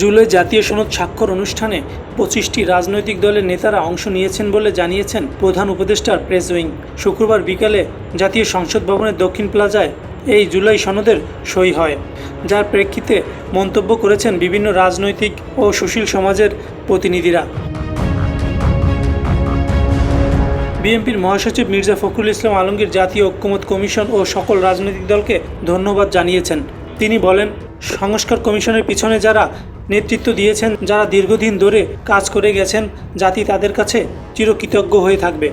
জুলাই জাতীয় সনদ স্বাক্ষর অনুষ্ঠানে পঁচিশটি রাজনৈতিক দলের নেতারা অংশ নিয়েছেন বলে জানিয়েছেন প্রধান উপদেষ্টার প্রেস উইং। শুক্রবার বিকালে জাতীয় সংসদ ভবনের দক্ষিণ প্লাজায় এই জুলাই সনদের সই হয়। যার প্রেক্ষিতে মন্তব্য করেছেন বিভিন্ন রাজনৈতিক ও সুশীল সমাজের প্রতিনিধিরা। বিএনপির মহাসচিব মির্জা ফখরুল ইসলাম আলমগীর জাতীয় ঐক্যমত কমিশন ও সকল রাজনৈতিক দলকে ধন্যবাদ জানিয়েছেন। তিনি বলেন সংস্কার কমিশনের পিছনে যারা নেতৃত্ব দিয়েছেন, যারা দীর্ঘদিন ধরে কাজ করে গেছেন, জাতি তাদের কাছে চিরকৃতজ্ঞ হয়ে থাকবে।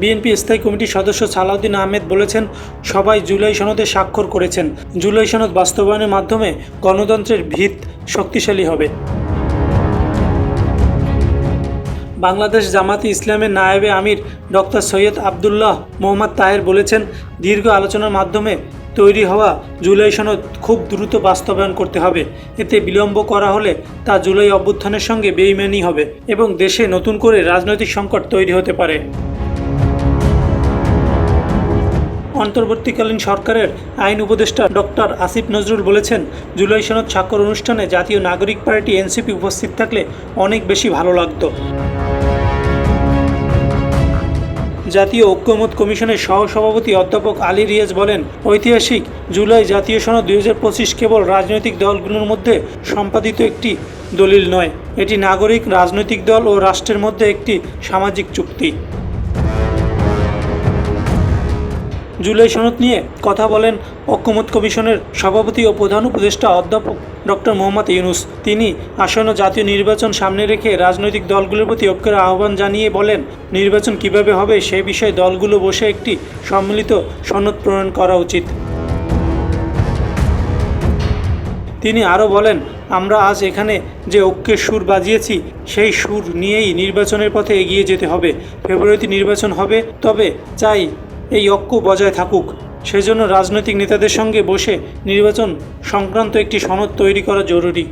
বিএনপি স্থায়ী কমিটির সদস্য সালাউদ্দিন আহমেদ বলেছেন, সবাই জুলাই সনদে স্বাক্ষর করেছেন। জুলাই সনদ বাস্তবায়নের মাধ্যমে গণতন্ত্রের ভিত শক্তিশালী হবে। বাংলাদেশ জামাতি ইসলামের নায়েবে আমির ডক্টর সৈয়দ আবদুল্লাহ মোহাম্মদ তাহের বলেছেন, দীর্ঘ আলোচনার মাধ্যমে তৈরি হওয়া জুলাই সনদ খুব দ্রুত বাস্তবায়ন করতে হবে। এতে বিলম্ব করা হলে তা জুলাই অভ্যুত্থানের সঙ্গে বেইমানি হবে এবং দেশে নতুন করে রাজনৈতিক সংকট তৈরি হতে পারে। অন্তর্বর্তীকালীন সরকারের আইন উপদেষ্টা ডক্টর আসিফ নজরুল বলেছেন, জুলাই সনদ স্বাক্ষর অনুষ্ঠানে জাতীয় নাগরিক পার্টি এনসিপি উপস্থিত থাকলে অনেক বেশি ভালো লাগতো। জাতীয় ঐক্যমত কমিশনের সহসভাপতি অধ্যাপক আলী রিয়াজ বলেন, ঐতিহাসিক জুলাই জাতীয় সনদ দুই হাজার পঁচিশ কেবল রাজনৈতিক দলগুলোর মধ্যে সম্পাদিত একটি দলিল নয়, এটি নাগরিক, রাজনৈতিক দল ও রাষ্ট্রের মধ্যে একটি সামাজিক চুক্তি। জুলাই সনদ নিয়ে কথা বলেন ঐক্যমত কমিশনের সভাপতি ও প্রধান উপদেষ্টা অধ্যাপক ডক্টর মোহাম্মদ ইউনুস। তিনি আসন্ন জাতীয় নির্বাচন সামনে রেখে রাজনৈতিক দলগুলোর প্রতি ঐক্যের আহ্বান জানিয়ে বলেন, নির্বাচন কীভাবে হবে সে বিষয়ে দলগুলো বসে একটি সম্মিলিত সনদ প্রণয়ন করা উচিত। তিনি আরও বলেন, আমরা আজ এখানে যে ঐক্যের সুর বাজিয়েছি, সেই সুর নিয়েই নির্বাচনের পথে এগিয়ে যেতে হবে। ফেব্রুয়ারিতে নির্বাচন হবে, তবে চাই এই ঐক্য বজায় থাকুক। সেজন্য রাজনৈতিক নেতাদের সঙ্গে বসে নির্বাচন সংক্রান্ত একটি সনদ তৈরি করা জরুরি।